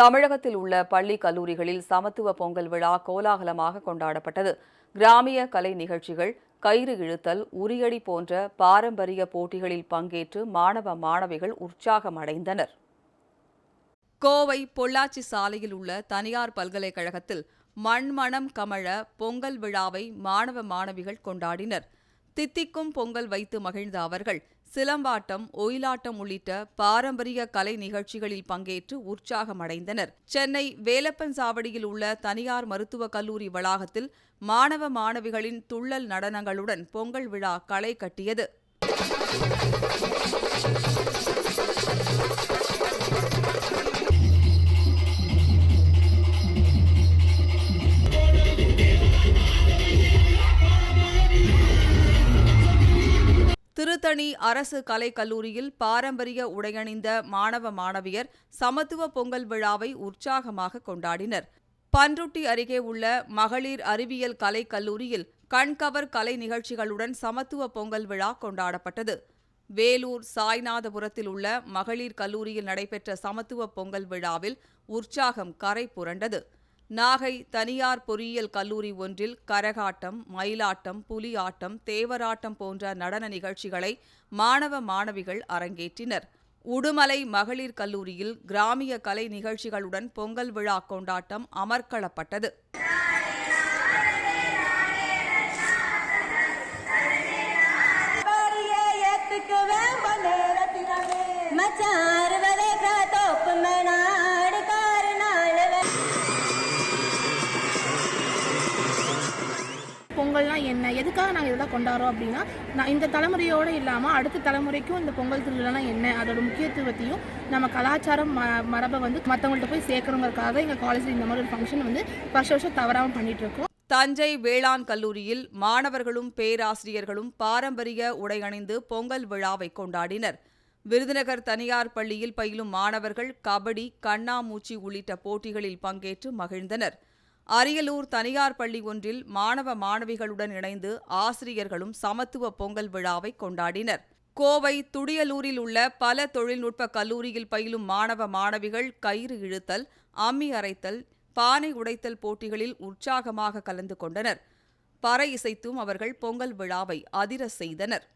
தமிழகத்தில் உள்ள பள்ளி கல்லூரிகளில் சமத்துவ பொங்கல் விழா கோலாகலமாக கொண்டாடப்பட்டது. கிராமிய கலை நிகழ்ச்சிகள் கயிறு இழுத்தல் உரியடி போன்ற பாரம்பரிய போட்டிகளில் பங்கேற்று மாணவ மாணவிகள் உற்சாகமடைந்தனர். கோவை பொள்ளாச்சி சாலையில் உள்ள தனியார் பல்கலைக்கழகத்தில் மண்மணம் கமழ பொங்கல் விழாவை மாணவ மாணவிகள் கொண்டாடினர். தித்திக்கும் பொங்கல் வைத்து மகிழ்ந்த அவர்கள் சிலம்பாட்டம் ஒயிலாட்டம் உள்ளிட்ட பாரம்பரிய கலை நிகழ்ச்சிகளில் பங்கேற்று உற்சாகமடைந்தனர். சென்னை வேலப்பன் சாவடியில் உள்ள தனியார் மருத்துவக் கல்லூரி வளாகத்தில் மாணவ மாணவிகளின் துள்ளல் நடனங்களுடன் பொங்கல் விழா களை கட்டியது. திருத்தணி அரசு கலைக்கல்லூரியில் பாரம்பரிய உடையணிந்த மாணவ மாணவியர் சமத்துவ பொங்கல் விழாவை உற்சாகமாக கொண்டாடினர். பன்ருட்டி அருகே உள்ள மகளிர் அறிவியல் கலைக்கல்லூரியில் கண்கவர் கலை நிகழ்ச்சிகளுடன் சமத்துவ பொங்கல் விழா கொண்டாடப்பட்டது. வேலூர் சாய்நாதபுரத்தில் உள்ள மகளிர் கல்லூரியில் நடைபெற்ற சமத்துவ பொங்கல் விழாவில் உற்சாகம் கரை புரண்டது. நாகை தனியார் பொறியியல் கல்லூரி ஒன்றில் கரகாட்டம் மயிலாட்டம் புலியாட்டம் தேவராட்டம் போன்ற நடன நிகழ்ச்சிகளை மாணவ மாணவிகள் அரங்கேற்றினர் உடுமலை மகளிர் கல்லூரியில் கிராமிய கலை நிகழ்ச்சிகளுடன் பொங்கல் விழா கொண்டாட்டம் அமர்க்களப்பட்டது. மச்சான் என்ன? எதுக்காக நாங்கள் இதெல்லாம் கொண்டாடுறோம் அப்படின்னா நான் இந்த தலைமுறையோடு இல்லாமல் அடுத்த தலைமுறைக்கும் இந்த பொங்கல் திருவிழானா என்ன? அதோட முக்கியத்துவத்தையும் நம்ம கலாச்சாரம் ம மரபை வந்து மற்றவங்கள்ட்ட போய் சேர்க்கணுங்கிறதுக்காக எங்கள் காலேஜில் இந்த மாதிரி ஒரு ஃபங்க்ஷன் வந்து வருஷ வருஷம் தவறாமல் பண்ணிட்டு இருக்கோம் தஞ்சை வேளாண் கல்லூரியில் மாணவர்களும் பேராசிரியர்களும் பாரம்பரிய உடை அணிந்து பொங்கல் விழாவை கொண்டாடினர். விருதுநகர் தனியார் பள்ளியில் பயிலும் மாணவர்கள் கபடி கண்ணாமூச்சி உள்ளிட்ட போட்டிகளில் பங்கேற்று மகிழ்ந்தனர். அரியலூர் தனியார் பள்ளி ஒன்றில் மாணவ மாணவிகளுடன் இணைந்து ஆசிரியர்களும் சமத்துவ பொங்கல் விழாவை கொண்டாடினர். கோவை துடியலூரில் உள்ள பல தொழில்நுட்ப கல்லூரியில் பயிலும் மாணவ மாணவிகள் கயிறு இழுத்தல் அம்மி அரைத்தல் பானை உடைத்தல் போட்டிகளில் உற்சாகமாக கலந்து கொண்டனர். பற இசைத்தும் அவர்கள் பொங்கல் விழாவை அதிர செய்தனர்.